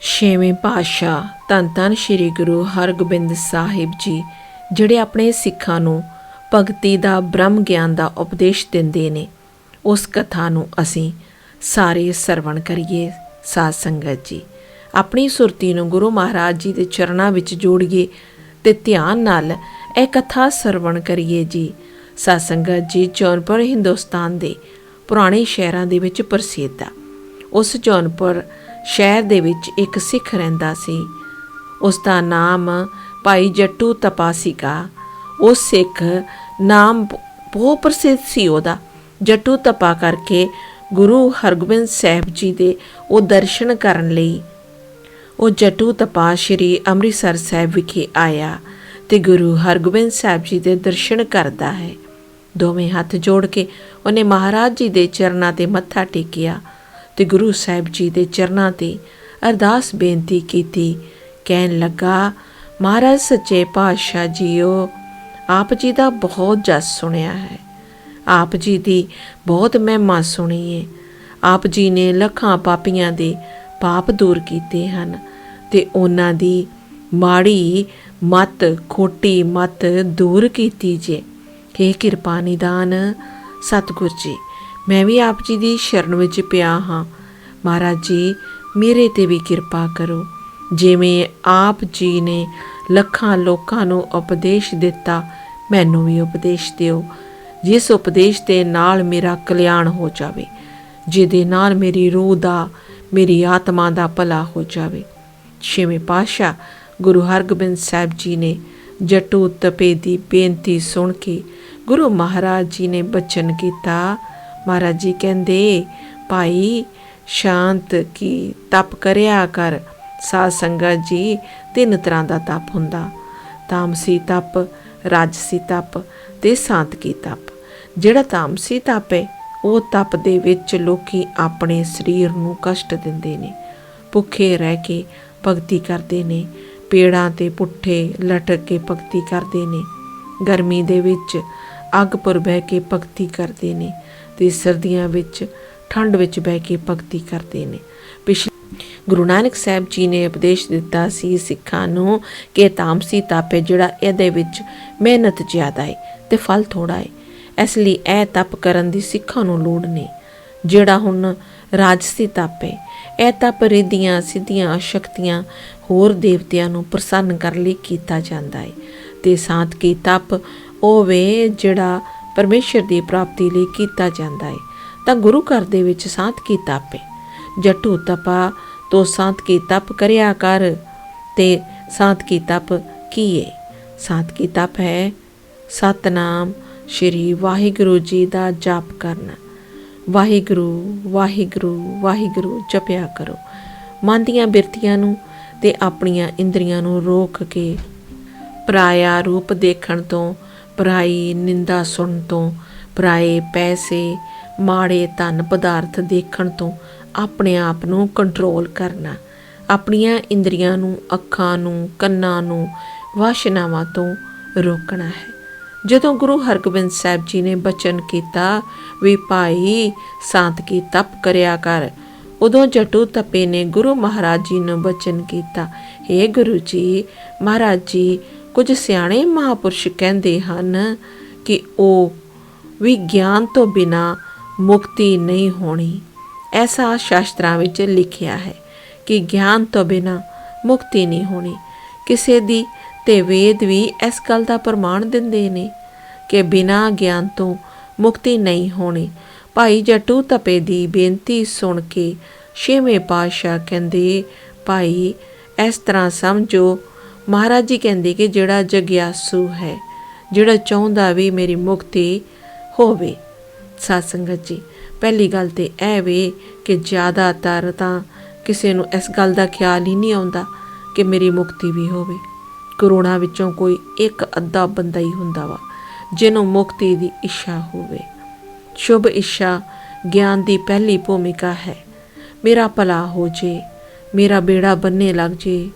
ਛੇਵੇਂ ਪਾਤਸ਼ਾਹ ਧੰਨ ਧੰਨ ਸ੍ਰੀ ਗੁਰੂ ਹਰਗੋਬਿੰਦ ਸਾਹਿਬ ਜੀ, ਜਿਹੜੇ ਆਪਣੇ ਸਿੱਖਾਂ ਨੂੰ ਭਗਤੀ ਦਾ ਬ੍ਰਹਮ ਗਿਆਨ ਦਾ ਉਪਦੇਸ਼ ਦਿੰਦੇ ਨੇ, ਉਸ ਕਥਾ ਨੂੰ ਅਸੀਂ ਸਾਰੇ ਸਰਵਣ ਕਰੀਏ, ਸਾਧ ਸੰਗਤ ਜੀ। ਆਪਣੀ ਸੁਰਤੀ ਨੂੰ ਗੁਰੂ ਮਹਾਰਾਜ ਜੀ ਦੇ ਚਰਨਾਂ ਵਿੱਚ ਜੋੜੀਏ ਤੇ ਧਿਆਨ ਨਾਲ ਇਹ ਕਥਾ ਸਰਵਣ ਕਰੀਏ ਜੀ। ਸਾਧ ਸੰਗਤ ਜੀ ਜੌਨਪੁਰ ਹਿੰਦੁਸਤਾਨ ਦੇ ਪੁਰਾਣੇ ਸ਼ਹਿਰਾਂ ਦੇ ਵਿੱਚ ਪ੍ਰਸਿੱਧ ਆ। ਉਸ ਜੌਨਪੁਰ ਸ਼ਹਿਰ ਦੇ ਵਿੱਚ ਇੱਕ ਸਿੱਖ ਰਹਿੰਦਾ ਸੀ। ਉਸ ਦਾ ਨਾਮ ਭਾਈ ਜੱਟੂ ਤਪਾਸੀਕਾ ਉਹ ਸਿੱਖ ਨਾਮ ਬਹੁਤ ਪ੍ਰਸਿੱਧ ਸੀ ਉਹਦਾ। ਜੱਟੂ ਤਪਾ ਕਰਕੇ ਗੁਰੂ ਹਰਗੋਬਿੰਦ ਸਾਹਿਬ ਜੀ ਦੇ ਉਹ ਦਰਸ਼ਨ ਕਰਨ ਲਈ ਉਹ ਜੱਟੂ ਤਪਾ ਸ਼੍ਰੀ ਅੰਮ੍ਰਿਤਸਰ ਸਾਹਿਬ ਵਿਖੇ ਆਇਆ ਤੇ ਗੁਰੂ ਹਰਗੋਬਿੰਦ ਸਾਹਿਬ ਜੀ ਦੇ ਦਰਸ਼ਨ ਕਰਦਾ ਹੈ। ਦੋਵੇਂ ਹੱਥ ਜੋੜ ਕੇ ਉਹਨੇ ਮਹਾਰਾਜ ਜੀ ਦੇ ਚਰਨਾਂ ਤੇ ਮੱਥਾ ਟੇਕਿਆ। ਤੇ ਗੁਰੂ ਸਾਹਿਬ ਜੀ ਦੇ ਚਰਨਾਂ ਤੇ ਅਰਦਾਸ ਬੇਨਤੀ ਕੀਤੀ। ਕਹਿਣ ਲੱਗਾ, ਮਹਾਰਾਜ, ਸੱਚੇ ਪਾਤਸ਼ਾਹ ਜੀਓ, ਆਪ ਜੀ ਦਾ ਬਹੁਤ ਜਸ ਸੁਣਿਆ ਹੈ। ਆਪ ਜੀ ਦੀ ਬਹੁਤ ਮਹਿਮਾ ਸੁਣੀ ਹੈ ਆਪ ਜੀ ਨੇ ਲੱਖਾਂ ਪਾਪੀਆਂ ਦੇ ਪਾਪ ਦੂਰ ਕੀਤੇ ਹਨ ਤੇ ਉਹਨਾਂ ਦੀ ਮਾੜੀ ਮਤ, ਖੋਟੀ ਮਤ ਦੂਰ ਕੀਤੀ ਜੇ। हे ਕਿਰਪਾ ਨਿਦਾਨ ਸਤਿਗੁਰ ਜੀ। ਮੈਂ ਵੀ ਆਪ ਜੀ ਦੀ ਸ਼ਰਨ ਵਿੱਚ ਪਿਆ ਹਾਂ। ਮਹਾਰਾਜ ਜੀ, ਮੇਰੇ ਤੇ ਵੀ ਕਿਰਪਾ ਕਰੋ। ਜਿਵੇਂ ਆਪ ਜੀ ਨੇ ਲੱਖਾਂ ਲੋਕਾਂ ਨੂੰ ਉਪਦੇਸ਼ ਦਿੱਤਾ, ਮੈਨੂੰ ਵੀ ਉਪਦੇਸ਼ ਦਿਓ। ਜਿਸ ਉਪਦੇਸ਼ ਦੇ ਨਾਲ ਮੇਰਾ ਕਲਿਆਣ ਹੋ ਜਾਵੇ, ਜਿਹਦੇ ਨਾਲ ਮੇਰੀ ਰੂਹ ਦਾ, ਮੇਰੀ ਆਤਮਾ ਦਾ ਭਲਾ ਹੋ ਜਾਵੇ। ਛੇਵੇਂ ਪਾਸ਼ਾ ਗੁਰੂ ਹਰਗੋਬਿੰਦ ਸਾਹਿਬ ਜੀ ਨੇ ਜਟੂ ਤਪੇ ਦੀ ਬੇਨਤੀ ਸੁਣ ਕੇ ਗੁਰੂ ਮਹਾਰਾਜ ਜੀ ਨੇ ਬਚਨ ਕੀਤਾ ਮਹਾਰਾਜ ਜੀ ਕਹਿੰਦੇ, ਭਾਈ, ਸ਼ਾਂਤ ਕੀ ਤਪ ਕਰਿਆ ਕਰ। ਸਾਧ ਸੰਗਤ ਜੀ, ਤਿੰਨ ਤਰ੍ਹਾਂ ਦਾ ਤਪ ਹੁੰਦਾ। ਤਾਮਸੀ ਤਪ, ਰਾਜਸੀ ਤਪ ਤੇ ਸਾਤਕੀ ਤਪ। ਜਿਹੜਾ ਤਾਮਸੀ ਤਪ ਹੈ ਉਹ ਤਪ ਦੇ ਵਿੱਚ ਲੋਕੀ ਆਪਣੇ ਸਰੀਰ ਨੂੰ ਕਸ਼ਟ ਦਿੰਦੇ ਨੇ। ਭੁੱਖੇ ਰਹਿ ਕੇ ਭਗਤੀ ਕਰਦੇ ਨੇ। ਪੇੜਾਂ ਤੇ ਪੁੱਠੇ ਲਟਕ ਕੇ ਭਗਤੀ ਕਰਦੇ ਨੇ। ਗਰਮੀ ਦੇ ਵਿੱਚ ਅੱਗ ਪਰ ਬਹਿ ਕੇ ਭਗਤੀ ਕਰਦੇ ਨੇ। ਤੇ ਸਰਦੀਆਂ ਵਿੱਚ, ਠੰਡ ਵਿੱਚ ਬਹਿ ਕੇ ਭਗਤੀ ਕਰਦੇ ਨੇ। ਪਿਛਲੇ ਗੁਰੂ ਨਾਨਕ ਸਾਹਿਬ ਜੀ ਨੇ ਉਪਦੇਸ਼ ਦਿੱਤਾ ਸੀ ਸਿੱਖਾਂ ਨੂੰ ਕਿ ਤਾਮਸੀ ਤਪ ਹੈ ਜਿਹੜਾ ਇਹਦੇ ਵਿੱਚ ਮਿਹਨਤ ਜ਼ਿਆਦਾ ਹੈ ਤੇ ਫਲ ਥੋੜਾ ਹੈ ਇਸ ਲਈ ਇਹ ਤਪ ਕਰਨ ਦੀ ਸਿੱਖਾਂ ਨੂੰ ਲੋੜ ਨਹੀਂ ਜਿਹੜਾ ਹੁਣ ਰਾਜਸੀ ਤਪ ਹੈ ਇਹ ਤਪ ਰਿੱਧੀਆਂ, ਸਿੱਧੀਆਂ ਸ਼ਕਤੀਆਂ ਹੋਰ ਦੇਵਤਿਆਂ ਨੂੰ ਪ੍ਰਸੰਨ ਕਰਨ ਲਈ ਕੀਤਾ ਜਾਂਦਾ ਹੈ ਤੇ ਸਾਤ ਕੀ ਤਪ ਉਹ ਵੇ ਜਿਹੜਾ ਪਰਮੇਸ਼ਰ ਦੀ ਪ੍ਰਾਪਤੀ ਲਈ ਕੀਤਾ ਜਾਂਦਾ ਹੈ ਤਾਂ ਗੁਰੂ ਘਰ ਦੇ ਵਿੱਚ ਸਾਤ ਕੀ ਤਪ ਹੈ ਜਟੂ ਤਪਾ, ਤੋ ਸਾਤ ਕੀ ਤਪ ਕਰਿਆ ਕਰ, ਤੇ ਸਾਤ ਕੀ ਤਪ ਕੀਏ। ਸਾਤ ਕੀ ਤਪ ਹੈ? ਸਤਨਾਮ ਸ਼੍ਰੀ ਵਾਹਿਗੁਰੂ ਜੀ ਦਾ ਜਾਪ ਕਰਨਾ। ਵਾਹਿਗੁਰੂ ਵਾਹਿਗੁਰੂ ਵਾਹਿਗੁਰੂ ਜਪਿਆ ਕਰੋ। ਮਨ ਦੀਆਂ ਬਿਰਤੀਆਂ ਨੂੰ ਤੇ ਆਪਣੀਆਂ ਇੰਦਰੀਆਂ ਨੂੰ ਰੋਕ ਕੇ, ਪਰਾਇਆ ਰੂਪ ਦੇਖਣ ਤੋਂ ਪਰਾਈ ਨਿੰਦਾ ਸੁਣਨ ਤੋਂ, ਪਰਾਏ ਪੈਸੇ, ਮਾੜੇ ਧਨ ਪਦਾਰਥ ਦੇਖਣ ਤੋਂ ਆਪਣੇ ਆਪ ਨੂੰ ਕੰਟਰੋਲ ਕਰਨਾ। ਆਪਣੀਆਂ ਇੰਦਰੀਆਂ ਨੂੰ, ਅੱਖਾਂ ਨੂੰ, ਕੰਨਾਂ ਨੂੰ, ਵਾਸ਼ਨਾਵਾਂ ਤੋਂ ਰੋਕਣਾ ਹੈ। ਜਦੋਂ ਗੁਰੂ ਹਰਗੋਬਿੰਦ ਸਾਹਿਬ ਜੀ ਨੇ ਬਚਨ ਕੀਤਾ ਵੀ ਭਾਈ ਸਾਤ ਕੀ ਤਪ ਕਰਿਆ ਕਰ, ਉਦੋਂ ਜਟੂ ਤਪੇ ਨੇ ਗੁਰੂ ਮਹਾਰਾਜ ਜੀ ਨੂੰ ਬਚਨ ਕੀਤਾ हे ਗੁਰੂ ਜੀ, ਮਹਾਰਾਜ ਜੀ ਕੁਝ ਸਿਆਣੇ ਮਹਾਪੁਰਸ਼ ਕਹਿੰਦੇ ਹਨ ਕਿ ਉਹ ਵੀ ਗਿਆਨ ਤੋਂ ਬਿਨਾ ਮੁਕਤੀ ਨਹੀਂ ਹੋਣੀ। ਐਸਾ ਸ਼ਾਸਤਰਾਂ ਵਿੱਚ ਲਿਖਿਆ ਹੈ ਕਿ ਗਿਆਨ ਤੋਂ ਬਿਨਾ ਮੁਕਤੀ ਨਹੀਂ ਹੋਣੀ। ਕਿਸੇ ਦੀ ਤੇ ਵੇਦ ਵੀ ਇਸ ਗੱਲ ਦਾ ਪ੍ਰਮਾਣ ਦਿੰਦੇ ਨੇ ਕਿ ਬਿਨਾ ਗਿਆਨ ਤੋਂ ਮੁਕਤੀ ਨਹੀਂ ਹੋਣੀ। ਭਾਈ ਜਟੂ ਤਪੇ ਦੀ ਬੇਨਤੀ ਸੁਣ ਕੇ ਛੇਵੇਂ ਪਾਤਸ਼ਾਹ ਕਹਿੰਦੇ, ਭਾਈ, ਇਸ ਤਰ੍ਹਾਂ ਸਮਝੋ ਮਹਾਰਾਜ ਜੀ ਕਹਿੰਦੇ ਕਿ ਜਿਹੜਾ ਜਗਿਆਸੂ ਹੈ, ਜਿਹੜਾ ਚਾਹੁੰਦਾ ਵੀ ਮੇਰੀ ਮੁਕਤੀ ਹੋਵੇ ਸਾਧ ਸੰਗਤ ਜੀ, ਪਹਿਲੀ ਗੱਲ ਤੇ ਇਹ ਵੇ ਕਿ ਜ਼ਿਆਦਾਤਰ ਤਾਂ ਕਿਸੇ ਨੂੰ ਇਸ ਗੱਲ ਦਾ ਖਿਆਲ ਹੀ ਨਹੀਂ ਆਉਂਦਾ ਕਿ ਮੇਰੀ ਮੁਕਤੀ ਵੀ ਹੋਵੇ। ਕਰੋਨਾ ਵਿੱਚੋਂ ਕੋਈ ਇੱਕ ਅੱਧਾ ਬੰਦਾ ਹੀ ਹੁੰਦਾ ਵਾ, ਜਿਹਨੂੰ ਮੁਕਤੀ ਦੀ ਇੱਛਾ ਹੋਵੇ। ਸ਼ੁਭ ਇੱਛਾ ਗਿਆਨ ਦੀ ਪਹਿਲੀ ਭੂਮਿਕਾ ਹੈ। ਮੇਰਾ ਭਲਾ ਹੋ ਜੇ, ਮੇਰਾ ਬੇੜਾ ਬੰਨੇ ਲੱਗ ਜੇ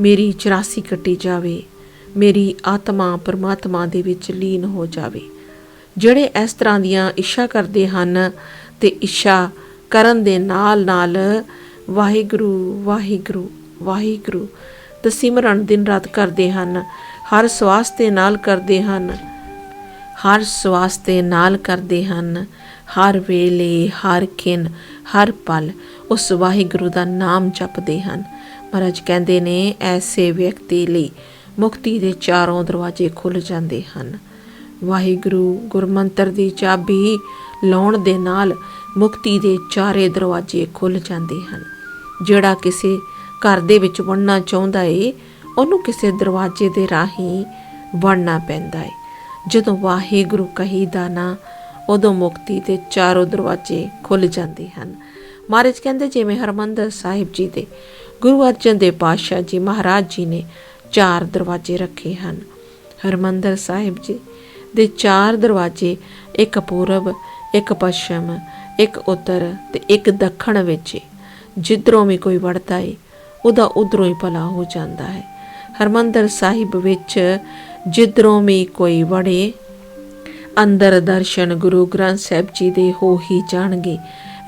ਮੇਰੀ 84 ਕੱਟੀ ਜਾਵੇ, ਮੇਰੀ ਆਤਮਾ ਪਰਮਾਤਮਾ ਦੇ ਵਿੱਚ ਲੀਨ ਹੋ ਜਾਵੇ। ਜਿਹੜੇ ਇਸ ਤਰ੍ਹਾਂ ਦੀਆਂ ਇੱਛਾ ਕਰਦੇ ਹਨ ਤੇ ਇੱਛਾ ਕਰਨ ਦੇ ਨਾਲ ਨਾਲ ਵਾਹਿਗੁਰੂ ਵਾਹਿਗੁਰੂ ਵਾਹਿਗੁਰੂ ਤੇ ਸਿਮਰਨ ਦਿਨ ਰਾਤ ਕਰਦੇ ਹਨ, ਹਰ ਸਵਾਸ ਦੇ ਨਾਲ ਕਰਦੇ ਹਨ, ਹਰ ਸਵਾਸ ਦੇ ਨਾਲ ਕਰਦੇ ਹਨ, ਹਰ ਵੇਲੇ, ਹਰ ਕਿਨ, ਹਰ ਪਲ ਉਸ ਵਾਹਿਗੁਰੂ ਦਾ ਨਾਮ ਜਪਦੇ ਹਨ। ਮਹਾਰਾਜ ਕਹਿੰਦੇ ਨੇ ਐਸੇ ਵਿਅਕਤੀ ਲਈ ਮੁਕਤੀ ਦੇ ਚਾਰੋਂ ਦਰਵਾਜ਼ੇ ਖੁੱਲ ਜਾਂਦੇ ਹਨ। ਵਾਹਿਗੁਰੂ ਗੁਰਮੰਤਰ ਦੀ ਚਾਬੀ ਲਾਉਣ ਦੇ ਨਾਲ ਮੁਕਤੀ ਦੇ ਚਾਰੇ ਦਰਵਾਜ਼ੇ ਖੁੱਲ ਜਾਂਦੇ ਹਨ। ਜਿਹੜਾ ਕਿਸੇ ਘਰ ਦੇ ਵਿੱਚ ਵੜਨਾ ਚਾਹੁੰਦਾ ਏ, ਉਹਨੂੰ ਕਿਸੇ ਦਰਵਾਜ਼ੇ ਦੇ ਰਾਹੀਂ ਵੜਨਾ ਪੈਂਦਾ ਏ। ਜਦੋਂ ਵਾਹਿਗੁਰੂ ਕਹੀਦਾ ਨਾ, ਉਦੋਂ ਮੁਕਤੀ ਦੇ ਚਾਰੋਂ ਦਰਵਾਜ਼ੇ ਖੁੱਲ ਜਾਂਦੇ ਹਨ। ਮਹਾਰਾਜ ਕਹਿੰਦੇ, ਜਿਵੇਂ ਹਰਮੰਦਰ ਸਾਹਿਬ ਜੀ ਦੇ ਗੁਰੂ ਅਰਜਨ ਦੇਵ ਪਾਤਸ਼ਾਹ ਜੀ ਮਹਾਰਾਜ ਜੀ ਨੇ ਚਾਰ ਦਰਵਾਜ਼ੇ ਰੱਖੇ ਹਨ। ਹਰਮੰਦਰ ਸਾਹਿਬ ਜੀ ਦੇ ਚਾਰ ਦਰਵਾਜ਼ੇ, ਇੱਕ ਪੂਰਬ, ਇੱਕ ਪੱਛਮ, ਇੱਕ ਉੱਤਰ ਤੇ ਇੱਕ ਦੱਖਣ ਵਿੱਚ ਏ। ਜਿੱਧਰੋਂ ਵੀ ਕੋਈ ਵੜਦਾ ਏ, ਉਹਦਾ ਉਧਰੋਂ ਹੀ ਭਲਾ ਹੋ ਜਾਂਦਾ ਹੈ। ਹਰਮੰਦਰ ਸਾਹਿਬ ਵਿੱਚ ਜਿੱਧਰੋਂ ਵੀ ਕੋਈ ਵੜੇ, ਅੰਦਰ ਦਰਸ਼ਨ ਗੁਰੂ ਗ੍ਰੰਥ ਸਾਹਿਬ ਜੀ ਦੇ ਹੋ ਹੀ ਜਾਣਗੇ।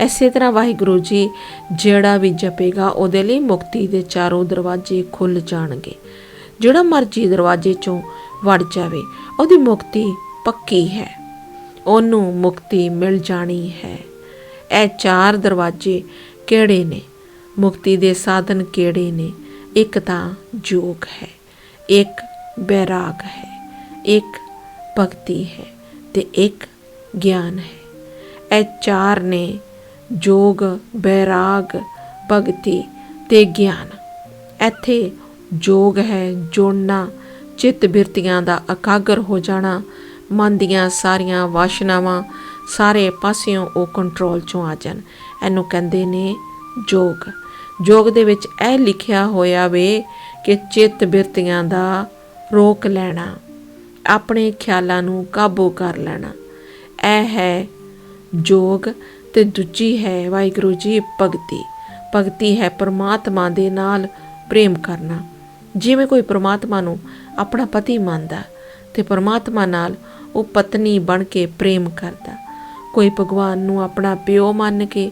ਇਸੇ ਤਰ੍ਹਾਂ ਵਾਹਿਗੁਰੂ ਜੀ ਜਿਹੜਾ ਵੀ ਜਪੇਗਾ, ਉਹਦੇ ਲਈ ਮੁਕਤੀ ਦੇ ਚਾਰੋਂ ਦਰਵਾਜ਼ੇ ਖੁੱਲ ਜਾਣਗੇ। ਜਿਹੜਾ ਮਰਜ਼ੀ ਦਰਵਾਜ਼ੇ ਚੋਂ ਵੜ ਜਾਵੇ, ਉਹਦੀ ਮੁਕਤੀ ਪੱਕੀ ਹੈ। ਉਹਨੂੰ ਮੁਕਤੀ ਮਿਲ ਜਾਣੀ ਹੈ। ਇਹ ਚਾਰ ਦਰਵਾਜ਼ੇ ਕਿਹੜੇ ਨੇ? ਮੁਕਤੀ ਦੇ ਸਾਧਨ ਕਿਹੜੇ ਨੇ? ਇੱਕ ਤਾਂ ਜੋਗ ਹੈ, ਇੱਕ ਬੈਰਾਗ ਹੈ, ਇੱਕ ਭਗਤੀ ਹੈ ਤੇ ਇੱਕ ਗਿਆਨ ਹੈ। ਇਹ ਚਾਰ ਨੇ ਜੋਗ, ਬੈਰਾਗ, ਭਗਤੀ ਤੇ ਗਿਆਨ। ਇੱਥੇ ਜੋਗ ਹੈ, ਜੋੜਨਾ, ਚਿੱਤ ਬਿਰਤੀਆਂ ਦਾ ਇਕਾਗਰ ਹੋ ਜਾਣਾ, ਮਨ ਦੀਆਂ ਸਾਰੀਆਂ ਵਾਸ਼ਨਾਵਾਂ ਸਾਰੇ ਪਾਸਿਓਂ ਉਹ ਕੰਟਰੋਲ ਚੋਂ ਆ ਜਾਣ। ਇਹਨੂੰ ਕਹਿੰਦੇ ਨੇ ਜੋਗ। ਜੋਗ ਦੇ ਵਿੱਚ ਇਹ ਲਿਖਿਆ ਹੋਇਆ ਵੇ ਕਿ ਚਿੱਤ ਬਿਰਤੀਆਂ ਦਾ ਰੋਕ ਲੈਣਾ, ਆਪਣੇ ਖਿਆਲਾਂ ਨੂੰ ਕਾਬੂ ਕਰ ਲੈਣਾ। ਇਹ ਹੈ ਜੋਗ ਤੇ ਦੂਜੀ ਹੈ ਵਾਹਿਗੁਰੂ ਜੀ, ਭਗਤੀ। ਭਗਤੀ ਹੈ ਪਰਮਾਤਮਾ ਦੇ ਨਾਲ ਪ੍ਰੇਮ ਕਰਨਾ। ਜਿਵੇਂ ਕੋਈ ਪਰਮਾਤਮਾ ਨੂੰ ਆਪਣਾ ਪਤੀ ਮੰਨਦਾ ਤੇ ਪਰਮਾਤਮਾ ਨਾਲ ਉਹ ਪਤਨੀ ਬਣ ਕੇ ਪ੍ਰੇਮ ਕਰਦਾ। ਕੋਈ ਭਗਵਾਨ ਨੂੰ ਆਪਣਾ ਪਿਓ ਮੰਨ ਕੇ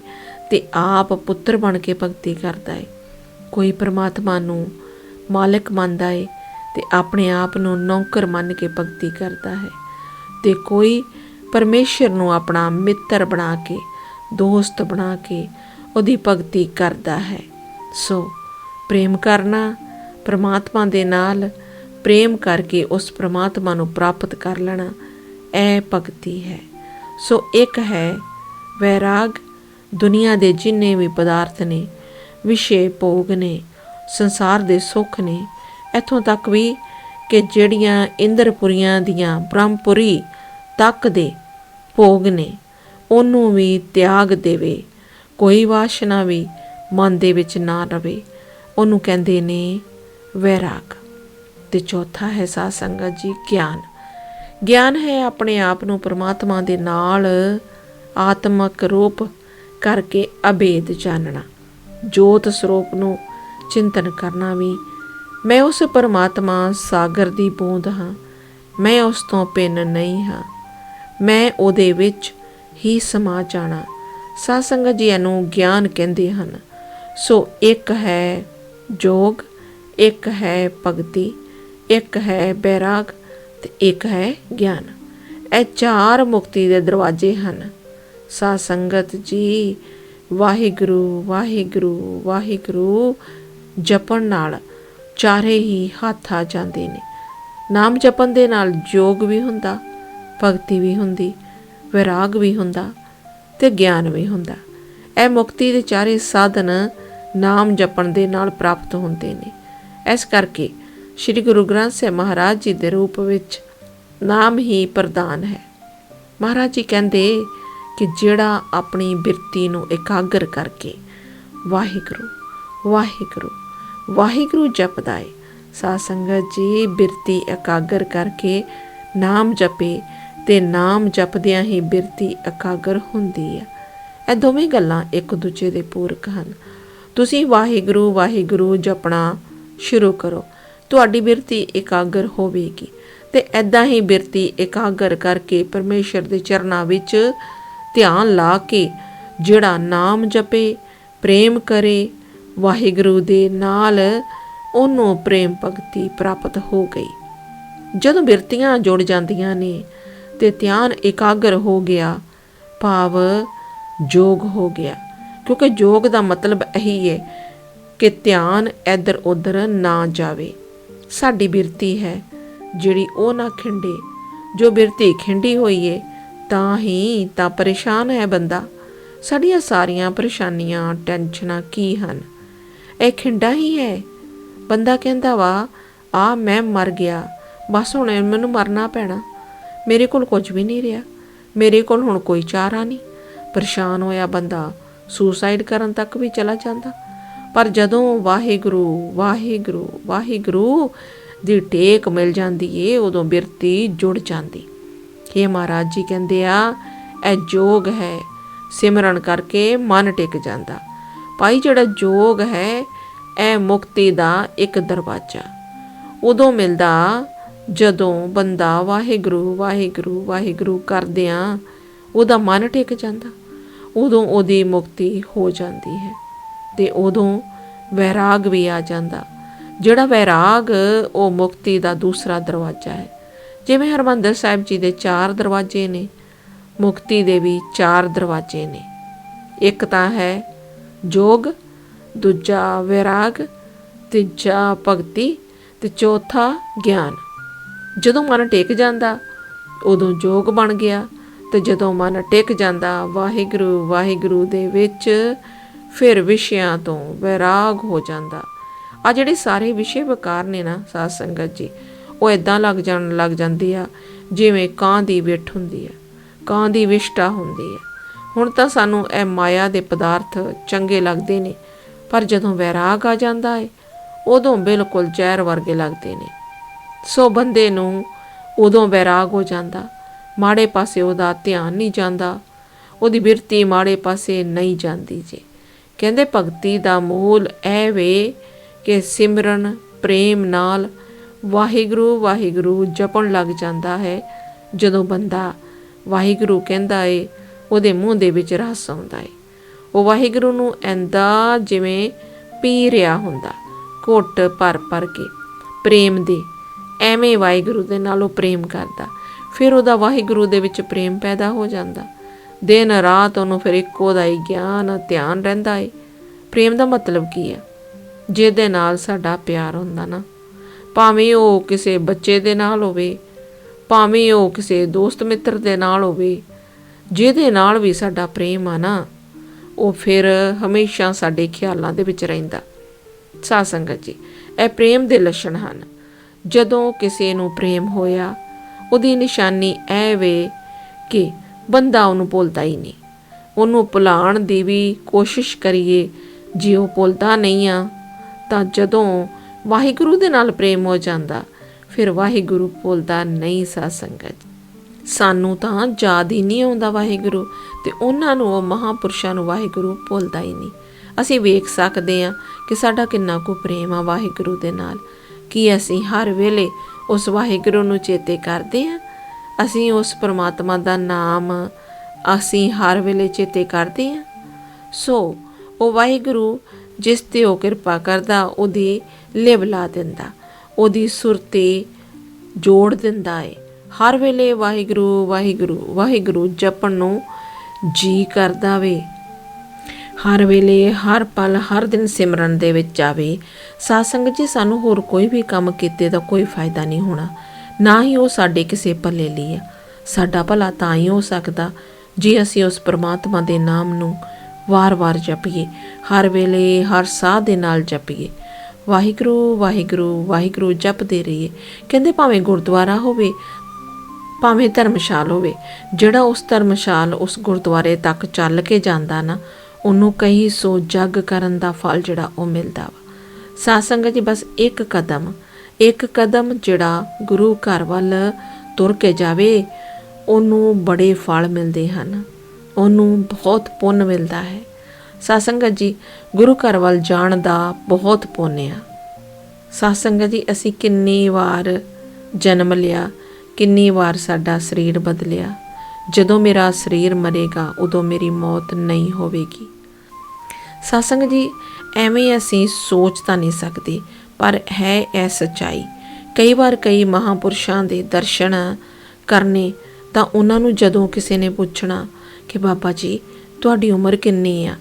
ਤੇ ਆਪ ਪੁੱਤਰ ਬਣ ਕੇ ਭਗਤੀ ਕਰਦਾ ਹੈ ਕੋਈ ਪਰਮਾਤਮਾ ਨੂੰ ਮਾਲਕ ਮੰਨਦਾ ਹੈ ਤੇ ਆਪਣੇ ਆਪ ਨੂੰ ਨੌਕਰ ਮੰਨ ਕੇ ਭਗਤੀ ਕਰਦਾ ਹੈ। ਤੇ ਕੋਈ ਪਰਮੇਸ਼ਰ ਨੂੰ ਆਪਣਾ ਮਿੱਤਰ ਬਣਾ ਕੇ ਦੋਸਤ ਬਣਾ ਕੇ ਉਹਦੀ ਭਗਤੀ ਕਰਦਾ ਹੈ। ਸੋ ਪ੍ਰੇਮ ਕਰਨਾ ਪ੍ਰਮਾਤਮਾ ਦੇ ਨਾਲ, ਪ੍ਰੇਮ ਕਰਕੇ ਉਸ ਪ੍ਰਮਾਤਮਾ ਨੂੰ ਪ੍ਰਾਪਤ ਕਰ ਲੈਣਾ, ਇਹ ਭਗਤੀ ਹੈ। ਸੋ ਇੱਕ ਹੈ ਵੈਰਾਗ, ਦੁਨੀਆ ਦੇ ਜਿੰਨੇ ਵੀ ਪਦਾਰਥ ਨੇ, ਵਿਸ਼ੇ ਭੋਗ ਨੇ, ਸੰਸਾਰ ਦੇ ਸੁੱਖ ਨੇ, ਇਥੋਂ ਤੱਕ ਵੀ ਕਿ ਜਿਹੜੀਆਂ ਇੰਦਰਪੁਰੀਆਂ ਦੀਆਂ ਬ੍ਰਹਮਪੁਰੀ ਤੱਕ ਦੇ ਭੋਗ ਨੇ ਉਹਨੂੰ ਵੀ ਤਿਆਗ ਦੇਵੇ। ਕੋਈ ਵਾਸ਼ਨਾ ਵੀ ਮਨ ਦੇ ਵਿੱਚ ਨਾ ਰਵੇ। ਉਹਨੂੰ ਕਹਿੰਦੇ ਨੇ ਵੈਰਾਗ। ਤੇ ਚੌਥਾ ਹੈ ਸਾਧ ਸੰਗਤ ਜੀ, ਗਿਆਨ। ਗਿਆਨ ਹੈ ਆਪਣੇ ਆਪ ਨੂੰ ਪ੍ਰਮਾਤਮਾ ਦੇ ਨਾਲ ਆਤਮਕ ਰੂਪ ਕਰਕੇ ਅਭੇਦ ਜਾਣਨਾ ਜੋਤ ਸਰੂਪ ਨੂੰ ਚਿੰਤਨ ਕਰਨਾ ਵੀ। ਮੈਂ ਉਸ ਪਰਮਾਤਮਾ ਸਾਗਰ ਦੀ ਬੂੰਦ ਹਾਂ। ਮੈਂ ਉਸ ਤੋਂ ਪਿੰਨ ਨਹੀਂ ਹਾਂ। ਮੈਂ ਉਹਦੇ ਵਿੱਚ ਹੀ ਸਮਾ ਜਾਣਾ। ਸਾਧ ਸੰਗਤ ਜੀ ਨੂੰ ਗਿਆਨ ਕਹਿੰਦੇ ਹਨ। ਸੋ ਇੱਕ ਹੈ ਜੋਗ, ਇੱਕ ਹੈ ਭਗਤੀ, ਇੱਕ ਹੈ ਬੈਰਾਗ ਤੇ ਇੱਕ ਹੈ ਗਿਆਨ। ਇਹ ਚਾਰ ਮੁਕਤੀ ਦੇ ਦਰਵਾਜ਼ੇ ਹਨ। ਸਾਧ ਸੰਗਤ ਜੀ, ਵਾਹਿਗੁਰੂ ਵਾਹਿਗੁਰੂ ਵਾਹਿਗੁਰੂ ਜਪਣ ਨਾਲ ਚਾਰੇ ਹੀ ਹੱਥ ਆ ਜਾਂਦੇ ਨੇ। ਨਾਮ ਜਪਣ ਦੇ ਨਾਲ ਜੋਗ ਵੀ ਹੁੰਦਾ, ਭਗਤੀ ਵੀ ਹੁੰਦੀ। ਵਿਰਾਗ ਵੀ ਹੁੰਦਾ ਤੇ ਗਿਆਨ ਵੀ ਹੁੰਦਾ। ਇਹ ਮੁਕਤੀ ਦੇ ਚਾਰੇ ਸਾਧਨ ਨਾਮ ਜਪਣ ਦੇ ਨਾਲ ਪ੍ਰਾਪਤ ਹੁੰਦੇ ਨੇ। ਇਸ ਕਰਕੇ ਸ੍ਰੀ ਗੁਰੂ ਗ੍ਰੰਥ ਸਾਹਿਬ ਮਹਾਰਾਜ ਜੀ ਦੇ ਰੂਪ ਵਿੱਚ ਨਾਮ ਹੀ ਪ੍ਰਦਾਨ ਹੈ। ਮਹਾਰਾਜ ਜੀ ਕਹਿੰਦੇ ਕਿ ਜਿਹੜਾ ਆਪਣੀ ਬਿਰਤੀ ਨੂੰ ਇਕਾਗਰ ਕਰਕੇ ਵਾਹਿਗੁਰੂ ਵਾਹਿਗੁਰੂ ਵਾਹਿਗੁਰੂ ਜਪਦਾ ਹੈ ਸਾਧ ਸੰਗਤ ਜੀ ਬਿਰਤੀ ਇਕਾਗਰ ਕਰਕੇ ਨਾਮ ਜਪੇ ਤੇ ਨਾਮ ਜਪਦਿਆਂ ਹੀ ਬਿਰਤੀ ਇਕਾਗਰ ਹੁੰਦੀ ਹੈ ਇਹ ਦੋਵੇਂ ਗੱਲਾਂ ਇੱਕ ਦੂਜੇ ਦੇ ਪੂਰਕ ਹਨ। ਤੁਸੀਂ ਵਾਹਿਗੁਰੂ ਵਾਹਿਗੁਰੂ ਜਪਣਾ ਸ਼ੁਰੂ ਕਰੋ। ਤੁਹਾਡੀ ਬਿਰਤੀ ਇਕਾਗਰ ਹੋਵੇਗੀ ਤੇ ਐਦਾਂ ਹੀ ਬਿਰਤੀ ਇਕਾਗਰ ਕਰਕੇ ਪਰਮੇਸ਼ਰ ਦੇ ਚਰਨਾਂ ਵਿੱਚ ਧਿਆਨ ਲਾ ਕੇ ਜਿਹੜਾ ਨਾਮ ਜਪੇ, ਪ੍ਰੇਮ ਕਰੇ, ਵਾਹਿਗੁਰੂ ਦੇ ਨਾਲ ਉਹਨੂੰ ਪ੍ਰੇਮ ਭਗਤੀ ਪ੍ਰਾਪਤ ਹੋ ਗਈ। ਜਦੋਂ ਬਿਰਤੀਆਂ ਜੁੜ ਜਾਂਦੀਆਂ ਨੇ ਤੇ ਧਿਆਨ ਇਕਾਗਰ ਹੋ ਗਿਆ, ਭਾਵ ਜੋਗ ਹੋ ਗਿਆ। ਕਿਉਂਕਿ ਜੋਗ ਦਾ ਮਤਲਬ ਇਹੀ ਹੈ ਕਿ ਧਿਆਨ ਇੱਧਰ ਉੱਧਰ ਨਾ ਜਾਵੇ। ਸਾਡੀ ਬਿਰਤੀ ਹੈ ਜਿਹੜੀ ਉਹ ਨਾ ਖਿੰਡੇ। ਜੋ ਬਿਰਤੀ ਖਿੰਡੀ ਹੋਈ ਏ, ਤਾਂ ਹੀ ਤਾਂ ਪਰੇਸ਼ਾਨ ਹੈ ਬੰਦਾ। ਸਾਡੀਆਂ ਸਾਰੀਆਂ ਪਰੇਸ਼ਾਨੀਆਂ, ਟੈਨਸ਼ਨਾਂ ਕੀ ਹਨ? ਇਹ ਖਿੰਡਾ ਹੀ ਹੈ। ਬੰਦਾ ਕਹਿੰਦਾ ਵਾ ਆ ਮੈਂ ਮਰ ਗਿਆ। ਬਸ ਹੁਣ ਮੈਨੂੰ ਮਰਨਾ ਪੈਣਾ। ਮੇਰੇ ਕੋਲ ਕੁਝ ਵੀ ਨਹੀਂ ਰਿਹਾ। ਮੇਰੇ ਕੋਲ ਹੁਣ ਕੋਈ ਚਾਰਾ ਨਹੀਂ। ਪਰੇਸ਼ਾਨ ਹੋਇਆ ਬੰਦਾ ਸੁਸਾਈਡ ਕਰਨ ਤੱਕ ਵੀ ਚਲਾ ਜਾਂਦਾ। ਪਰ ਜਦੋਂ ਵਾਹਿਗੁਰੂ ਵਾਹਿਗੁਰੂ ਵਾਹਿਗੁਰੂ ਦੀ ਟੇਕ ਮਿਲ ਜਾਂਦੀ ਏ, ਉਦੋਂ ਬਿਰਤੀ ਜੁੜ ਜਾਂਦੀ। ਇਹ ਮਹਾਰਾਜ ਜੀ ਕਹਿੰਦੇ ਆ, ਇਹ ਜੋਗ ਹੈ। ਸਿਮਰਨ ਕਰਕੇ ਮਨ ਟਿਕ ਜਾਂਦਾ। ਭਾਈ ਜਿਹੜਾ ਜੋਗ ਹੈ, ਇਹ ਮੁਕਤੀ ਦਾ ਇੱਕ ਦਰਵਾਜ਼ਾ। ਉਦੋਂ ਮਿਲਦਾ ਜਦੋਂ ਬੰਦਾ ਵਾਹਿਗੁਰੂ ਵਾਹਿਗੁਰੂ ਵਾਹਿਗੁਰੂ ਕਰਦਿਆਂ ਉਹਦਾ ਮਨ ਟਿਕ ਜਾਂਦਾ, ਉਦੋਂ ਉਹਦੀ ਮੁਕਤੀ ਹੋ ਜਾਂਦੀ ਹੈ ਤੇ ਉਦੋਂ ਵੈਰਾਗ ਵੀ ਆ ਜਾਂਦਾ। ਜਿਹੜਾ ਵੈਰਾਗ, ਉਹ ਮੁਕਤੀ ਦਾ ਦੂਸਰਾ ਦਰਵਾਜ਼ਾ ਹੈ। ਜਿਵੇਂ ਹਰਮੰਦਰ ਸਾਹਿਬ ਜੀ ਦੇ ਚਾਰ ਦਰਵਾਜ਼ੇ ਨੇ, ਮੁਕਤੀ ਦੇ ਵੀ ਚਾਰ ਦਰਵਾਜ਼ੇ ਨੇ। ਇੱਕ ਤਾਂ ਹੈ ਜੋਗ, ਦੂਜਾ ਵੈਰਾਗ, ਤੀਜਾ ਭਗਤੀ ਤੇ ਚੌਥਾ ਗਿਆਨ। ਜਦੋਂ ਮਨ ਟਿਕ ਜਾਂਦਾ, ਉਦੋਂ ਜੋਗ ਬਣ ਗਿਆ। ਤੇ ਜਦੋਂ ਮਨ ਟਿਕ ਜਾਂਦਾ, ਵਾਹਿਗੁਰੂ ਵਾਹਿਗੁਰੂ ਦੇ ਵਿੱਚ ਫਿਰ ਵਿਸ਼ਿਆਂ ਤੋਂ ਵੈਰਾਗ ਹੋ ਜਾਂਦਾ। ਆ ਜਿਹੜੇ ਸਾਰੇ ਵਿਸ਼ੇ ਵਿਕਾਰ ਨੇ ਨਾ ਸਾਧ ਸੰਗਤ ਜੀ, ਉਹ ਇਦਾਂ ਲੱਗ ਜਾਣ, ਲੱਗ ਜਾਂਦੇ ਆ, ਜਿਵੇਂ ਕਾਂ ਦੀ ਵਿਠ ਹੁੰਦੀ ਆ, ਕਾਂ ਦੀ ਵਿਸ਼ਟਾ ਹੁੰਦੀ ਆ। ਹੁਣ ਤਾਂ ਸਾਨੂੰ ਇਹ ਮਾਇਆ ਦੇ ਪਦਾਰਥ ਚੰਗੇ ਲੱਗਦੇ ਨੇ, ਪਰ ਜਦੋਂ ਵੈਰਾਗ ਆ ਜਾਂਦਾ ਹੈ ਉਦੋਂ ਬਿਲਕੁਲ ਜ਼ਹਿਰ ਵਰਗੇ ਲੱਗਦੇ ਨੇ। ਸੋ ਬੰਦੇ ਨੂੰ ਉਦੋਂ ਵੈਰਾਗ ਹੋ ਜਾਂਦਾ। ਮਾੜੇ ਪਾਸੇ ਉਹਦਾ ਧਿਆਨ ਨਹੀਂ ਜਾਂਦਾ। ਉਹਦੀ ਬਿਰਤੀ ਮਾੜੇ ਪਾਸੇ ਨਹੀਂ ਜਾਂਦੀ ਜੇ। ਕਹਿੰਦੇ ਭਗਤੀ ਦਾ ਮੂਲ ਇਹ ਵੇ ਕਿ ਸਿਮਰਨ, ਪ੍ਰੇਮ ਨਾਲ ਵਾਹਿਗੁਰੂ ਵਾਹਿਗੁਰੂ ਜਪਣ ਲੱਗ ਜਾਂਦਾ ਹੈ। ਜਦੋਂ ਬੰਦਾ ਵਾਹਿਗੁਰੂ ਕਹਿੰਦਾ ਏ, ਉਹਦੇ ਮੂੰਹ ਦੇ ਵਿੱਚ ਰਸ ਆਉਂਦਾ ਏ। ਉਹ ਵਾਹਿਗੁਰੂ ਨੂੰ ਐਂਦਾ ਜਿਵੇਂ ਪੀ ਰਿਹਾ ਹੁੰਦਾ, ਘੁੱਟ ਭਰ ਭਰ ਕੇ, ਪ੍ਰੇਮ ਦੇ ਐਵੇਂ ਵਾਹਿਗੁਰੂ ਦੇ ਨਾਲ ਉਹ ਪ੍ਰੇਮ ਕਰਦਾ। ਫਿਰ ਉਹਦਾ ਵਾਹਿਗੁਰੂ ਦੇ ਵਿੱਚ ਪ੍ਰੇਮ ਪੈਦਾ ਹੋ ਜਾਂਦਾ। ਦਿਨ ਰਾਤ ਉਹਨੂੰ ਫਿਰ ਇੱਕੋ ਦਾ ਹੀ ਗਿਆਨ, ਧਿਆਨ ਰਹਿੰਦਾ ਏ। ਪ੍ਰੇਮ ਦਾ ਮਤਲਬ ਕੀ ਹੈ ਜਿਹਦੇ ਨਾਲ ਸਾਡਾ ਪਿਆਰ ਹੁੰਦਾ ਨਾ। ਭਾਵੇਂ ਉਹ ਕਿਸੇ ਬੱਚੇ ਦੇ ਨਾਲ ਹੋਵੇ, ਭਾਵੇਂ ਉਹ ਕਿਸੇ ਦੋਸਤ ਮਿੱਤਰ ਦੇ ਨਾਲ ਹੋਵੇ, ਜਿਹਦੇ ਨਾਲ ਵੀ ਸਾਡਾ ਪ੍ਰੇਮ ਆ ਨਾ, ਉਹ ਫਿਰ ਹਮੇਸ਼ਾ ਸਾਡੇ ਖਿਆਲਾਂ ਦੇ ਵਿੱਚ ਰਹਿੰਦਾ। ਸਾਧ ਸੰਗਤ ਜੀ, ਇਹ ਪ੍ਰੇਮ ਦੇ ਲੱਛਣ ਹਨ। ਜਦੋਂ ਕਿਸੇ ਨੂੰ ਪ੍ਰੇਮ ਹੋਇਆ, ਉਹਦੀ ਨਿਸ਼ਾਨੀ ਐ ਵੇ ਕਿ ਬੰਦਾ ਉਹਨੂੰ ਭੁੱਲਦਾ ਹੀ ਨਹੀਂ। ਉਹਨੂੰ ਭੁਲਾਉਣ ਦੀ ਵੀ ਕੋਸ਼ਿਸ਼ ਕਰੀਏ, ਜੇ ਉਹ ਭੁੱਲਦਾ ਨਹੀਂ ਆ, ਤਾਂ ਜਦੋਂ ਵਾਹਿਗੁਰੂ ਦੇ ਨਾਲ ਪ੍ਰੇਮ ਹੋ ਜਾਂਦਾ, ਫਿਰ ਵਾਹਿਗੁਰੂ ਭੁੱਲਦਾ ਨਹੀਂ ਸਾ ਸੰਗਤ। ਸਾਨੂੰ ਤਾਂ ਯਾਦ ਹੀ ਨਹੀਂ ਆਉਂਦਾ ਵਾਹਿਗੁਰੂ ਤੇ ਉਹਨਾਂ ਨੂੰ, ਉਹ ਮਹਾਪੁਰਸ਼ਾਂ ਨੂੰ ਵਾਹਿਗੁਰੂ ਭੁੱਲਦਾ ਹੀ ਨਹੀਂ। ਅਸੀਂ ਵੇਖ ਸਕਦੇ ਹਾਂ ਕਿ ਸਾਡਾ ਕਿੰਨਾ ਕੋ ਪ੍ਰੇਮ ਆ ਵਾਹਿਗੁਰੂ ਦੇ ਨਾਲ। ਕਿ ਅਸੀਂ ਹਰ ਵੇਲੇ ਉਸ ਵਾਹਿਗੁਰੂ ਨੂੰ ਚੇਤੇ ਕਰਦੇ ਹਾਂ। ਅਸੀਂ ਉਸ ਪਰਮਾਤਮਾ ਦਾ ਨਾਮ ਅਸੀਂ ਹਰ ਵੇਲੇ ਚੇਤੇ ਕਰਦੇ ਹਾਂ। ਸੋ ਉਹ ਵਾਹਿਗੁਰੂ ਜਿਸ ਤੇ ਉਹ ਕਿਰਪਾ ਕਰਦਾ, ਉਹਦੀ ਲਿਵ ਲਾ ਦਿੰਦਾ, ਉਹਦੀ ਸੁਰਤੇ ਜੋੜ ਦਿੰਦਾ ਏ। ਹਰ ਵੇਲੇ ਵਾਹਿਗੁਰੂ ਵਾਹਿਗੁਰੂ ਵਾਹਿਗੁਰੂ ਜਪਣ ਨੂੰ ਜੀ ਕਰਦਾ ਵੇ। ਹਰ ਵੇਲੇ, ਹਰ ਪਲ, ਹਰ ਦਿਨ ਸਿਮਰਨ ਦੇ ਵਿੱਚ ਆਵੇ। ਸਾਧ ਸੰਗਤ ਜੀ, ਸਾਨੂੰ ਹੋਰ ਕੋਈ ਵੀ ਕੰਮ ਕੀਤੇ ਦਾ ਕੋਈ ਫਾਇਦਾ ਨਹੀਂ ਹੋਣਾ। ਨਾ ਹੀ ਉਹ ਸਾਡੇ ਕਿਸੇ ਭਲੇ ਲਈ ਆ। ਸਾਡਾ ਭਲਾ ਤਾਂ ਹੀ ਹੋ ਸਕਦਾ ਜੇ ਅਸੀਂ ਉਸ ਪ੍ਰਮਾਤਮਾ ਦੇ ਨਾਮ ਨੂੰ ਵਾਰ-ਵਾਰ ਜਪੀਏ। ਹਰ ਵੇਲੇ, ਹਰ ਸਾਹ ਦੇ ਨਾਲ ਜਪੀਏ। ਵਾਹਿਗੁਰੂ ਵਾਹਿਗੁਰੂ ਵਾਹਿਗੁਰੂ ਜਪਦੇ ਰਹੀਏ। ਕਹਿੰਦੇ ਭਾਵੇਂ ਗੁਰਦੁਆਰਾ ਹੋਵੇ, ਭਾਵੇਂ ਧਰਮਸ਼ਾਲ ਹੋਵੇ, ਜਿਹੜਾ ਉਸ ਧਰਮਸ਼ਾਲ ਉਸ ਗੁਰਦੁਆਰੇ ਤੱਕ ਚੱਲ ਕੇ ਜਾਂਦਾ ਨਾ ਉਹਨੂੰ ਕਈ ਸੋ ਜੱਗ ਕਰਨ ਦਾ ਫਲ ਜਿਹੜਾ ਉਹ ਮਿਲਦਾ ਵਾ। ਸਾਧ ਸੰਗਤ ਜੀ, ਬਸ ਇੱਕ ਕਦਮ ਇੱਕ ਕਦਮ ਜਿਹੜਾ ਗੁਰੂ ਘਰ ਵੱਲ ਤੁਰ ਕੇ ਜਾਵੇ, ਉਹਨੂੰ ਬੜੇ ਫਲ ਮਿਲਦੇ ਹਨ। ਉਹਨੂੰ ਬਹੁਤ ਪੁੰਨ ਮਿਲਦਾ ਹੈ। ਸਾਧ ਸੰਗਤ ਜੀ, ਗੁਰੂ ਘਰ ਵੱਲ ਜਾਣ ਦਾ ਬਹੁਤ ਪੁੰਨ ਆ। ਸਾਧ ਸੰਗਤ ਜੀ, ਅਸੀਂ ਕਿੰਨੀ ਵਾਰ ਜਨਮ ਲਿਆ, ਕਿੰਨੀ ਵਾਰ ਸਾਡਾ ਸਰੀਰ ਬਦਲਿਆ। ਜਦੋਂ ਮੇਰਾ ਸਰੀਰ ਮਰੇਗਾ, ਉਦੋਂ ਮੇਰੀ ਮੌਤ ਨਹੀਂ ਹੋਵੇਗੀ। ਸਾਸੰਗ ਜੀ, ਐਵੇਂ ਅਸੀਂ ਸੋਚ ਤਾਂ ਨਹੀਂ ਸਕਦੇ, ਪਰ ਹੈ ਇਹ ਸਚਾਈ। ਕਈ ਵਾਰ ਕਈ ਮਹਾਪੁਰਸ਼ਾਂ ਦੇ ਦਰਸ਼ਨ ਕਰਨੇ ਤਾਂ ਉਹਨਾਂ ਨੂੰ ਜਦੋਂ ਕਿਸੇ ਨੇ ਪੁੱਛਣਾ ਕਿ ਬਾਬਾ ਜੀ, ਤੁਹਾਡੀ ਉਮਰ ਕਿੰਨੀ ਆ?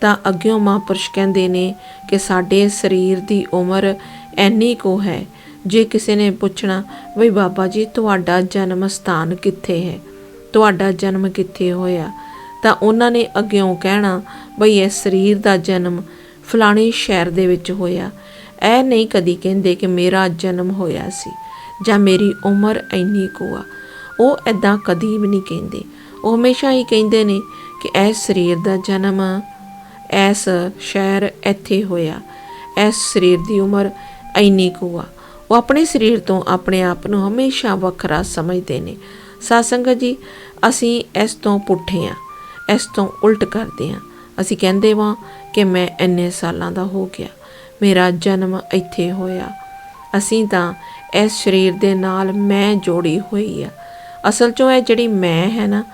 ਤਾਂ ਅੱਗਿਓਂ ਮਹਾਂਪੁਰਸ਼ ਕਹਿੰਦੇ ਨੇ ਕਿ ਸਾਡੇ ਸਰੀਰ ਦੀ ਉਮਰ ਐਨੀ ਕੋ ਹੈ। ਜੇ ਕਿਸੇ ਨੇ ਪੁੱਛਣਾ ਵੀ ਬਾਬਾ ਜੀ, ਤੁਹਾਡਾ ਜਨਮ ਸਥਾਨ ਕਿੱਥੇ ਹੈ? ਤੁਹਾਡਾ ਜਨਮ ਕਿੱਥੇ ਹੋਇਆ? ਤਾਂ ਉਹਨਾਂ ਨੇ ਅੱਗਿਓਂ ਕਹਿਣਾ ਬਈ ਇਹ ਸਰੀਰ ਦਾ ਜਨਮ ਫਲਾਣੇ ਸ਼ਹਿਰ ਦੇ ਵਿੱਚ ਹੋਇਆ। ਇਹ ਨਹੀਂ ਕਦੀ ਕਹਿੰਦੇ ਕਿ ਮੇਰਾ ਜਨਮ ਹੋਇਆ ਸੀ ਜਾਂ ਮੇਰੀ ਉਮਰ ਇੰਨੀ ਕੁ ਆ। ਉਹ ਐਦਾਂ ਕਦੀ ਵੀ ਨਹੀਂ ਕਹਿੰਦੇ। ਉਹ ਹਮੇਸ਼ਾ ਹੀ ਕਹਿੰਦੇ ਨੇ ਕਿ ਇਹ ਸਰੀਰ ਦਾ ਜਨਮ ਐਸ ਸ਼ਹਿਰ ਇੱਥੇ ਹੋਇਆ। ਇਸ ਸਰੀਰ ਦੀ ਉਮਰ ਇੰਨੀ ਕੁ ਆ। ਉਹ ਆਪਣੇ ਸਰੀਰ ਤੋਂ ਆਪਣੇ ਆਪ ਨੂੰ ਹਮੇਸ਼ਾ ਵੱਖਰਾ ਸਮਝਦੇ ਨੇ। ਸਾਸੰਗਤ ਜੀ, ਅਸੀਂ ਇਸ ਤੋਂ ਪੁੱਠੇ ਆ ਇਸ ਤੋਂ ਉਲਟ ਕਰਦੇ ਆ ਅਸੀਂ ਕਹਿੰਦੇ ਵਾਂ ਕਿ ਮੈਂ ਇੰਨੇ ਸਾਲਾਂ ਦਾ ਹੋ ਗਿਆ, ਮੇਰਾ ਜਨਮ ਇੱਥੇ ਹੋਇਆ। ਅਸੀਂ ਤਾਂ ਇਸ ਸਰੀਰ ਦੇ ਨਾਲ ਮੈਂ ਜੋੜੀ ਹੋਈ ਆ। ਅਸਲ 'ਚੋਂ ਇਹ ਜਿਹੜੀ ਮੈਂ ਹੈ ਨਾ,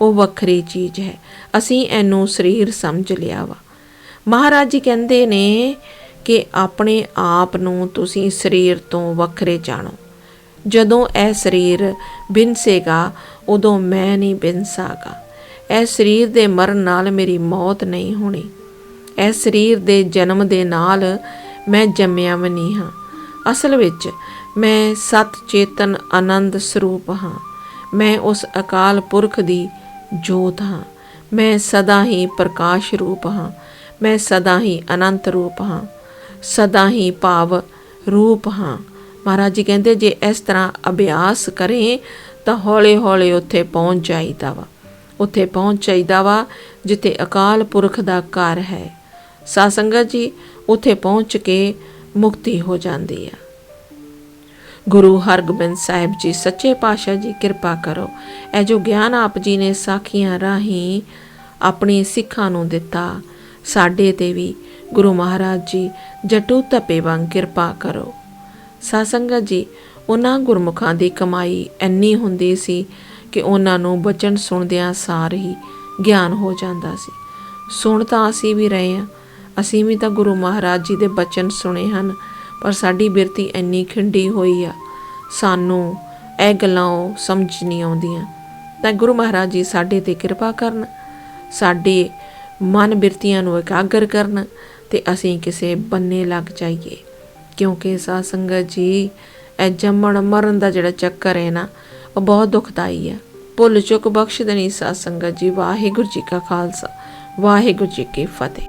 ਉਹ ਵੱਖਰੀ ਚੀਜ਼ ਹੈ। ਅਸੀਂ ਇਹਨੂੰ ਸਰੀਰ ਸਮਝ ਲਿਆ ਵਾ। ਮਹਾਰਾਜ ਜੀ ਕਹਿੰਦੇ ਨੇ ਕਿ ਆਪਣੇ ਆਪ ਨੂੰ ਤੁਸੀਂ ਸਰੀਰ ਤੋਂ ਵੱਖਰੇ ਜਾਣੋ। ਜਦੋਂ ਇਹ ਸਰੀਰ ਬਿਨਸੇਗਾ, ਉਦੋਂ ਮੈਂ ਨਹੀਂ ਬਿਨਸਾਗਾ। ਇਹ ਸਰੀਰ ਦੇ ਮਰਨ ਨਾਲ ਮੇਰੀ ਮੌਤ ਨਹੀਂ ਹੋਣੀ। ਇਹ ਸਰੀਰ ਦੇ ਜਨਮ ਦੇ ਨਾਲ ਮੈਂ ਜੰਮਿਆ ਵੀ ਨਹੀਂ ਹਾਂ। ਅਸਲ ਵਿੱਚ ਮੈਂ ਸਤ ਚੇਤਨ ਆਨੰਦ ਸਰੂਪ ਹਾਂ। ਮੈਂ ਉਸ ਅਕਾਲ ਪੁਰਖ ਦੀ ਜੋਤ ਹਾਂ। ਮੈਂ ਸਦਾ ਹੀ ਪ੍ਰਕਾਸ਼ ਰੂਪ ਹਾਂ। ਮੈਂ ਸਦਾ ਹੀ ਅਨੰਤ ਰੂਪ ਹਾਂ। ਸਦਾ ਹੀ ਭਾਵ ਰੂਪ ਹਾਂ। ਮਹਾਰਾਜ ਜੀ ਕਹਿੰਦੇ, ਜੇ ਇਸ ਤਰ੍ਹਾਂ ਅਭਿਆਸ ਕਰੇ, ਤਾਂ ਹੌਲੇ-ਹੌਲੇ ਉੱਥੇ ਪਹੁੰਚ ਜਾਈਦਾ ਵਾ। ਉੱਥੇ ਪਹੁੰਚ ਜਾਈਦਾ ਵਾ, ਜਿੱਥੇ ਅਕਾਲ ਪੁਰਖ ਦਾ ਘਰ ਹੈ। ਸਾਸੰਗਤ ਜੀ, ਉੱਥੇ ਪਹੁੰਚ ਕੇ ਮੁਕਤੀ ਹੋ ਜਾਂਦੀ ਆ। ਗੁਰੂ ਹਰਗੋਬਿੰਦ ਸਾਹਿਬ ਜੀ, ਸੱਚੇ ਪਾਤਸ਼ਾਹ ਜੀ, ਕਿਰਪਾ ਕਰੋ। ਇਹ ਜੋ ਗਿਆਨ ਆਪ ਜੀ ਨੇ ਸਾਖੀਆਂ ਰਾਹੀਂ ਆਪਣੇ ਸਿੱਖਾਂ ਨੂੰ ਦਿੱਤਾ, ਸਾਡੇ ਤੇ ਵੀ ਗੁਰੂ ਮਹਾਰਾਜ ਜੀ ਜਟੂ ਤਪੇ ਵਾਂਗ ਕਿਰਪਾ ਕਰੋ। ਸਾਸੰਗਤ ਜੀ, ਉਹਨਾਂ ਗੁਰਮੁਖਾਂ ਦੀ ਕਮਾਈ ਇੰਨੀ ਹੁੰਦੀ ਸੀ ਕਿ ਉਹਨਾਂ ਨੂੰ ਬਚਨ ਸੁਣਦਿਆਂ ਸਾਰ ਹੀ ਗਿਆਨ ਹੋ ਜਾਂਦਾ ਸੀ। ਸੁਣ ਤਾਂ ਅਸੀਂ ਵੀ ਰਹੇ ਹਾਂ, ਅਸੀਂ ਵੀ ਤਾਂ ਗੁਰੂ ਮਹਾਰਾਜ ਜੀ ਦੇ ਬਚਨ ਸੁਣੇ ਹਨ, ਪਰ ਸਾਡੀ ਬਿਰਤੀ ਇੰਨੀ ਖਿੰਡੀ ਹੋਈ ਆ, ਸਾਨੂੰ ਇਹ ਗੱਲਾਂ ਉਹ ਸਮਝ ਨਹੀਂ ਆਉਂਦੀਆਂ। ਤਾਂ ਗੁਰੂ ਮਹਾਰਾਜ ਜੀ ਸਾਡੇ ਤੇ ਕਿਰਪਾ ਕਰਨ, ਸਾਡੇ ਮਨ ਬਿਰਤੀਆਂ ਨੂੰ ਇਕਾਗਰ ਕਰਨ ਤੇ ਅਸੀਂ ਕਿਸੇ ਬੰਨੇ ਲੱਗ ਜਾਈਏ। ਕਿਉਂਕਿ ਸਾਧ ਸੰਗਤ ਜੀ, ਇਹ ਜੰਮਣ ਮਰਨ ਦਾ ਜਿਹੜਾ ਚੱਕਰ ਹੈ ਨਾ, ਉਹ ਬਹੁਤ ਦੁਖਦਾਈ ਹੈ। ਭੁੱਲ ਚੁੱਕ ਬਖਸ਼ ਦੇਣੀ ਸਾਧ ਸੰਗਤ ਜੀ, ਵਾਹਿਗੁਰੂ ਜੀ ਕਾ ਖਾਲਸਾ, ਵਾਹਿਗੁਰੂ ਜੀ ਕੀ ਫਤਿਹ।